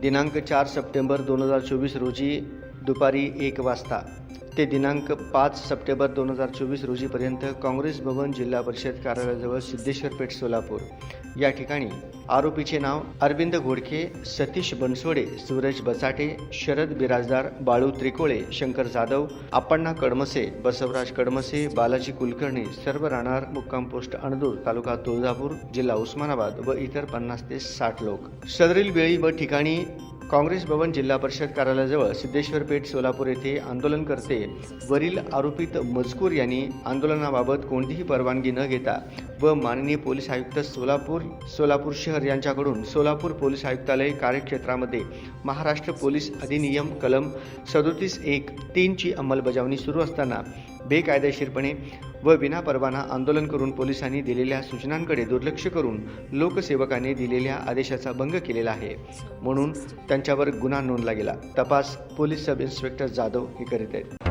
दिनांक चार सप्टेंबर दोन हजार चोवीस रोजी दुपारी एक वाजता. ते दिनांक पाच सप्टेंबर दोन हजार चोवीस रोजीपर्यंत काँग्रेस भवन जिल्हा परिषद कार्यालयाजवळ सिद्धेश्वर पेठ सोलापूर. या ठिकाणी आरोपीचे नाव अरविंद घोडके सतीश बनसोडे सूरज बचाटे शरद बिराजदार बाळू त्रिकोळे शंकर जाधव अप्पण्णा कडमसे बसवराज कडमसे बालाजी कुलकर्णी सर्व राहणार मुक्काम पोस्ट अणदूर तालुका तुळजापूर जिल्हा उस्मानाबाद व इतर पन्नास ते साठ लोक. सदरील वेळी व ठिकाणी काँग्रेस भवन जिल्हा परिषद कार्यालयाजवळ सिद्धेश्वर पेठ सोलापूर येथे आंदोलनकर्ते वरील आरोपित मजकूर यांनी आंदोलनाबाबत कोणतीही परवानगी न घेता व माननीय पोलीस आयुक्त सोलापूर सोलापूर शहर यांच्याकडून सोलापूर पोलीस आयुक्तालय कार्यक्षेत्रामध्ये महाराष्ट्र पोलीस अधिनियम कलम सदोतीस एक तीनची अंमलबजावणी सुरू असताना बेकायदेशीरपणे व विनापरवाना आंदोलन करून पोलिसांनी दिलेल्या सूचनांकडे दुर्लक्ष करून लोकसेवकाने दिलेल्या आदेशाचा भंग केलेला आहे. म्हणून त्यांच्यावर गुन्हा नोंदला गेला. तपास पोलीस सब इन्स्पेक्टर जाधव हे करीत आहेत.